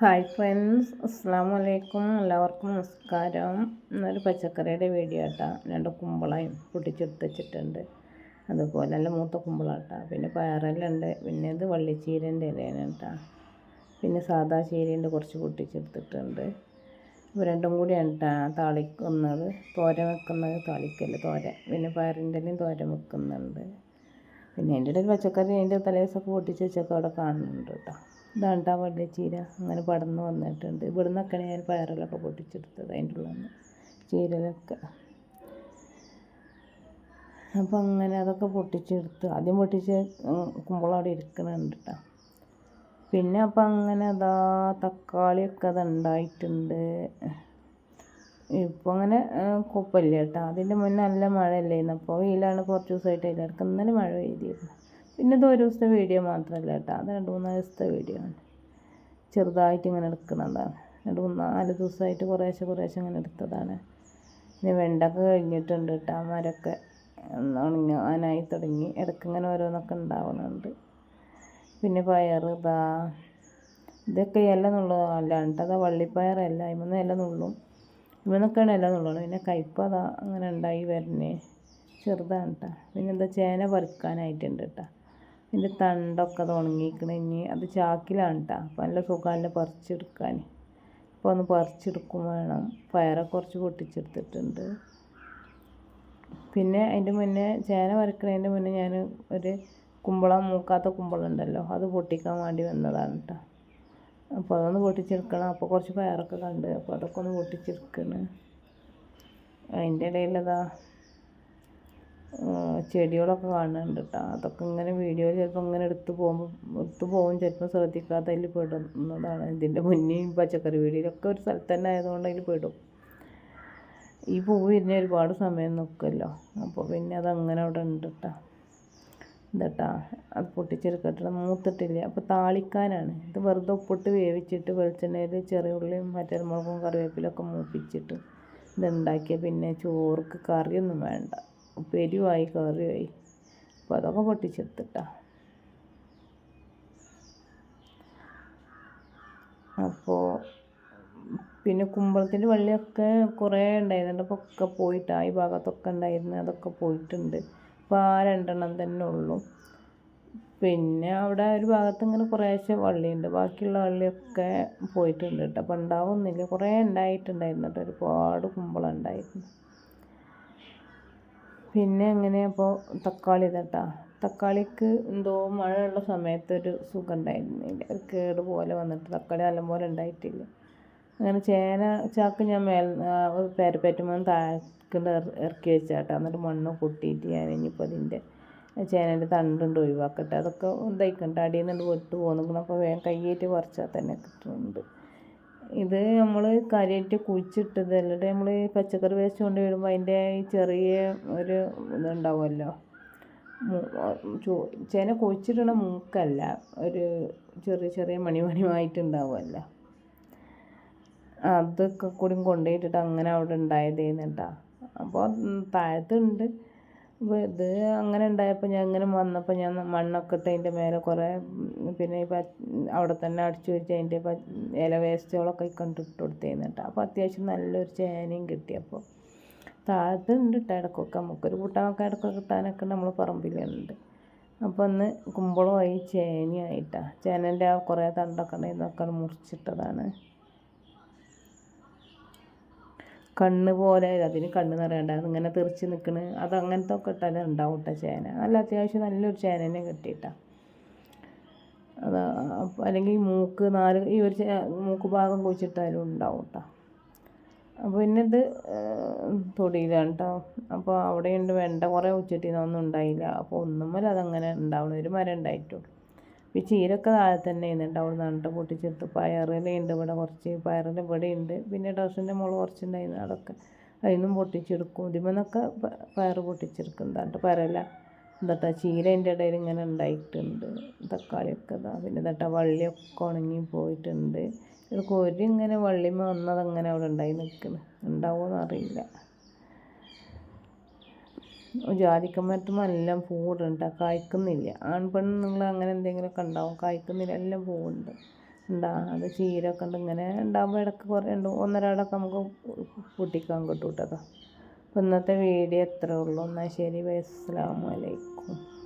Hi friends അസ്സാം വലൈക്കും എല്ലാവർക്കും നമസ്കാരം. ഇന്നൊരു പച്ചക്കറിയുടെ വീഡിയോ ആട്ടാ. രണ്ട് കുമ്പളയും പൊട്ടിച്ചെടുത്ത് വെച്ചിട്ടുണ്ട്. അതുപോലെ നല്ല മൂത്ത കുമ്പളാട്ടാ. പിന്നെ പയറെല്ലാം പിന്നെ ഇത് വള്ളിച്ചീരന്റെ ഇലയാണ് പിന്നെ സാദാ ചീരയുണ്ട് കുറച്ച് പൊട്ടിച്ചെടുത്തിട്ടുണ്ട്. ഇവ രണ്ടും കൂടിയാണ് താളിക്കുന്നത്. തോര വെക്കുന്നത് താളിക്കൽ തോര പിന്നെ പയറിന്റെ തോര വെക്കുന്നുണ്ട്. പിന്നെ എന്റെ ഇടയിൽ പച്ചക്കറി അതിന്റെ തലേസൊക്കെ പൊട്ടിച്ച് വെച്ചൊക്കെ അവിടെ കാണുന്നുണ്ട് കേട്ടോ. ഇതാണ് വള്ളിച്ചീര ചീര അങ്ങനെ പടർന്ന് വന്നിട്ടുണ്ട്. ഇവിടെ നിന്നൊക്കെയാണ് ഞാൻ പയറിലൊക്കെ പൊട്ടിച്ചെടുത്തത് അതിന്റെ ഉള്ളിൽ നിന്ന് ചീരലൊക്കെ. അപ്പോൾ അങ്ങനെ അതൊക്കെ പൊട്ടിച്ചെടുത്ത്. ആദ്യം പൊട്ടിച്ച് കുമ്പളം അവിടെ ഇരിക്കുന്നുണ്ട് കേട്ടോ പിന്നെ അപ്പം അങ്ങനെ അതാ തക്കാളിയൊക്കെ അത് ഉണ്ടായിട്ടുണ്ട് ഇപ്പോൾ അങ്ങനെ കുഴപ്പമില്ല കേട്ടോ അതിന്റെ മുന്നേ നല്ല മഴയല്ലായിരുന്നു. അപ്പോൾ വെയിലാണ് കുറച്ച് ദിവസമായിട്ട് അതിലിടക്ക് ഇന്നലെ മഴ പെയ്തിരുന്നു. പിന്നെ ഇത് ഒരു ദിവസത്തെ വീഡിയോ മാത്രമല്ല കേട്ടോ. അത് രണ്ട് മൂന്ന് ദിവസത്തെ വീഡിയോ ആണ്. ചെറുതായിട്ട് ഇങ്ങനെ എടുക്കുന്നതാണ്. രണ്ട് മൂന്ന് നാല് ദിവസമായിട്ട് കുറേശ്ശെ കുറേശ്ശെ ഇങ്ങനെ എടുത്തതാണ്. പിന്നെ വെണ്ടൊക്കെ കഴിഞ്ഞിട്ടുണ്ട് കേട്ടോ മരമൊക്കെ ഉണങ്ങാനായി തുടങ്ങി. ഇടയ്ക്ക് ഇങ്ങനെ ഓരോന്നൊക്കെ ഉണ്ടാവുന്നുണ്ട് പിന്നെ പയർ ഇതാ ഇതൊക്കെ ഇല നുള്ളതല്ല കേട്ടോ അതാ വള്ളിപ്പയറല്ല ഇമ്മന്ന് ഇല നുള്ളും. ഇമ്മന്നൊക്കെയാണ് ഇല നുള്ളണം പിന്നെ കയ്പ അതാ അങ്ങനെ ഉണ്ടായി വരണേ ചെറുതാണ് കേട്ടോ. പിന്നെ എന്താ ചേന പറിക്കാനായിട്ടുണ്ട് കേട്ടോ. ഇതിന്റെ തണ്ടൊക്കെ അത് ഉണങ്ങിയിരിക്കണ. ഇനി അത് ചാക്കിലാണ് കേട്ടോ അപ്പോൾ നല്ല സുഖമല്ല പറിച്ചെടുക്കാൻ. അപ്പോൾ ഒന്ന് പറിച്ചെടുക്കും വേണം. പയറൊക്കെ കുറച്ച് പൊട്ടിച്ചെടുത്തിട്ടുണ്ട്. പിന്നെ അതിന്റെ മുന്നേ ചേന വരക്കണതിന്റെ മുന്നേ ഞാൻ ഒരു കുമ്പളം മൂക്കാത്ത കുമ്പളം ഉണ്ടല്ലോ അത് പൊട്ടിക്കാൻ വേണ്ടി വന്നതാണ് കേട്ടോ അപ്പോൾ അതൊന്ന് പൊട്ടിച്ചെടുക്കണം. അപ്പോൾ കുറച്ച് പയറൊക്കെ കണ്ട് അപ്പോൾ അതൊക്കെ ഒന്ന് പൊട്ടിച്ചെടുക്കണം. അതിന്റെ ഇടയിലതാ ചെടികളൊക്കെ കാണുന്നുണ്ട് കേട്ടോ അതൊക്കെ ഇങ്ങനെ വീഡിയോ ചിലപ്പോൾ ഇങ്ങനെ എടുത്ത് പോകുമ്പോൾ എടുത്ത് പോകും. ചിലപ്പോൾ ശ്രദ്ധിക്കാതെ അതിൽ പെടുന്നതാണ്. ഇതിന്റെ മുന്നേ പച്ചക്കറി വീഡിയോയിലൊക്കെ ഒരു സ്ഥലത്ത് തന്നെ ആയതുകൊണ്ട് അതിൽ പെടും. ഈ പൂവ് വിരിഞ്ഞ ഒരുപാട് സമയം നിൽക്കുമല്ലോ അപ്പോൾ പിന്നെ അതങ്ങനെ അവിടെ ഉണ്ട് കേട്ടോ ഇതട്ടാ. അത് പൊട്ടിച്ചെടുക്കട്ടെ. മൂത്തിട്ടില്ല. അപ്പോൾ താളിക്കാനാണ്. ഇത് വെറുതെ ഉപ്പിട്ട് വേവിച്ചിട്ട് വെളിച്ചെണ്ണയിൽ ചെറിയ ഉള്ളിയും മറ്റേ മുളകും കറിവേപ്പിലൊക്കെ മൂപ്പിച്ചിട്ട് ഇതുണ്ടാക്കിയ പിന്നെ ചോർക്ക് കറിയൊന്നും വേണ്ട. ഉപ്പേരിയുമായി കറിയുമായി അപ്പോൾ അതൊക്കെ പൊട്ടിച്ചെടുത്തിട്ടാ. അപ്പോൾ പിന്നെ കുമ്പളത്തിന്റെ വള്ളിയൊക്കെ കുറേ ഉണ്ടായിരുന്നു അപ്പോൾ ഒക്കെ പോയിട്ട് ഈ ഭാഗത്തൊക്കെ ഉണ്ടായിരുന്നു. അതൊക്കെ പോയിട്ടുണ്ട്. അപ്പോൾ ആ രണ്ടെണ്ണം തന്നെ ഉള്ളൂ. പിന്നെ അവിടെ ഒരു ഭാഗത്ത് ഇങ്ങനെ കുറേശ്ശെ വള്ളിയുണ്ട് ബാക്കിയുള്ള വള്ളിയൊക്കെ പോയിട്ടുണ്ട് കേട്ടോ. അപ്പോൾ ഉണ്ടാവുന്നില്ല കുറേ ഉണ്ടായിട്ടുണ്ടായിരുന്നു കേട്ടോ. ഒരുപാട് കുമ്പളം ഉണ്ടായിരുന്നു. പിന്നെ എങ്ങനെ അപ്പോൾ തക്കാളി തട്ടാ തക്കാളിക്ക് എന്തോ മഴയുള്ള സമയത്ത് ഒരു സുഖം ഉണ്ടായിരുന്നില്ല ഒരു കേട് പോലെ വന്നിട്ട് തക്കാളി നല്ലപോലെ ഉണ്ടായിട്ടില്ല. അങ്ങനെ ചേന ചാക്ക് ഞാൻ മേൽ പേരപ്പറ്റുമ്പോൾ താഴേക്കൊണ്ട് ഇറക്കി വെച്ചാട്ടോ. എന്നിട്ട് മണ്ണ് കൊട്ടിയിട്ട് ഞാൻ ഇനിയിപ്പോൾ അതിന്റെ ചേനേന്റെ തണ്ടുണ്ട് ഒഴിവാക്കട്ടെ. അതൊക്കെ ഇതായിക്കണ്ട അടിയിൽ നിന്ന് വിട്ട് പോകുന്നു അപ്പോൾ വേഗം കയ്യേറ്റ് പറിച്ചാൽ തന്നെ കിട്ടുന്നുണ്ട്. ഇത് നമ്മൾ കാര്യമായിട്ട് കുഴിച്ചിട്ടത് അല്ലാണ്ട് നമ്മൾ പച്ചക്കറി വേസ്റ്റ് കൊണ്ട് വരുമ്പോൾ അതിന്റെ ചെറിയ ഒരു ഇതുണ്ടാവുമല്ലോ. ചേന കുഴിച്ചിട്ടുള്ള മൂക്കല്ല ഒരു ചെറിയ ചെറിയ മണിമണിയുമായിട്ടുണ്ടാവുമല്ലോ അതൊക്കെ കൂടി കൊണ്ടുപോയിട്ടിട്ട് അങ്ങനെ അവിടെ ഉണ്ടായതേന്നിട്ടാ അപ്പോൾ താഴത്തുണ്ട്. അപ്പോൾ ഇത് അങ്ങനെ ഉണ്ടായപ്പോൾ ഞാൻ ഇങ്ങനെ വന്നപ്പോൾ ഞാൻ മണ്ണൊക്കെ ഇട്ട് അതിന്റെ മേലെ കുറേ പിന്നെ അവിടെ തന്നെ അടിച്ചു വെച്ച് അതിന്റെ ഇല വേസ്റ്റുകളൊക്കെ കൊണ്ട് ഇട്ട് കൊടുത്തേന്ന് കേട്ടോ. അപ്പോൾ അത്യാവശ്യം നല്ലൊരു ചേനയും കിട്ടി അപ്പോൾ താഴത്ത് ഉണ്ട് കേട്ടോ ഇടക്കൊക്കെ. നമുക്കൊരു കൂട്ടാനൊക്കെ ഇടക്കൊക്കെ കിട്ടാനൊക്കെ നമ്മൾ പറമ്പിലുണ്ട്. അപ്പോൾ ഒന്ന് കുമ്പളമായി ചേനയായിട്ടാണ് ചേനന്റെ ആ കുറേ തണ്ടൊക്കെ ഉണ്ടായിരുന്നൊക്കെ മുറിച്ചിട്ടതാണ്. കണ്ണ് പോലെ അതിന് കണ്ണ് നിറയണ്ട ഇങ്ങനെ തെറിച്ച് നിൽക്കണ് അത് അങ്ങനത്തെ ഒക്കെ ഇട്ടാലും ഉണ്ടാവും കേട്ടോ ചേന. നല്ല അത്യാവശ്യം നല്ലൊരു ചേനനെ കിട്ടിയിട്ടാ. അത് അല്ലെങ്കിൽ മൂക്ക് നാല് ഈ ഒരു മൂക്ക് ഭാഗം കുഴിച്ചിട്ടാലും ഉണ്ടാവും കേട്ടോ അപ്പോൾ പിന്നെ ഇത് തൊടിയിലാണ് കേട്ടോ അപ്പോൾ അവിടെയുണ്ട് വെണ്ട കുറേ ഉച്ചിട്ടിന്ന് ഒന്നും ഉണ്ടായില്ല. അപ്പോൾ ഒന്നുമല്ല അതങ്ങനെ ഉണ്ടാവണം ഒരു മരം ഉണ്ടായിട്ടുള്ളൂ. ഈ ചീരൊക്കെ താഴെ തന്നെ ഉണ്ട് അവിടെ നട്ട് പൊട്ടിച്ചെടുത്ത് പയറിലുണ്ട് ഇവിടെ കുറച്ച് പയറിൽ ഇവിടെ ഉണ്ട്. പിന്നെ ഡ്രസ്സിന്റെ മുകളിൽ കുറച്ചുണ്ടായിരുന്നു. അതൊക്കെ അതിന്നും പൊട്ടിച്ചെടുക്കും. ഇതിമെന്നൊക്കെ പയർ പൊട്ടിച്ചെടുക്കുന്നതാണ്ട് പയറല്ല എന്താട്ടാ ചീര അതിന്റെ ഇടയിൽ ഇങ്ങനെ ഉണ്ടായിട്ടുണ്ട്. തക്കാളിയൊക്കെ ഇതാ. പിന്നെ എന്താട്ടാ വള്ളിയൊക്കെ ഉണങ്ങി പോയിട്ടുണ്ട്. ഇത് കോരി ഇങ്ങനെ വള്ളിമ വന്നതങ്ങനെ അവിടെ ഉണ്ടായി നിൽക്കുന്നു? ഉണ്ടാവുമോ അറിയില്ല. ജാതിക്കമരത്തും എല്ലാം പൂവുണ്ട്. കായ്ക്കുന്നില്ല. ആൺപെണ്ണെന്നുള്ള അങ്ങനെ എന്തെങ്കിലുമൊക്കെ ഉണ്ടാവും. കായ്ക്കുന്നില്ല. എല്ലാം പൂവുണ്ട്. ഉണ്ടാ അത് ചീരൊക്കെ ഉണ്ട്. ഇങ്ങനെ ഉണ്ടാകുമ്പോൾ ഇടയ്ക്ക് കുറേ ഉണ്ട് ഒന്നരാടൊക്കെ നമുക്ക് പൊട്ടിക്കാൻ കിട്ടും കേട്ടോ. ഇന്നത്തെ വീഡിയോ എത്ര ഉള്ളൂ. എന്നാൽ ശരി. അലൈക്കും.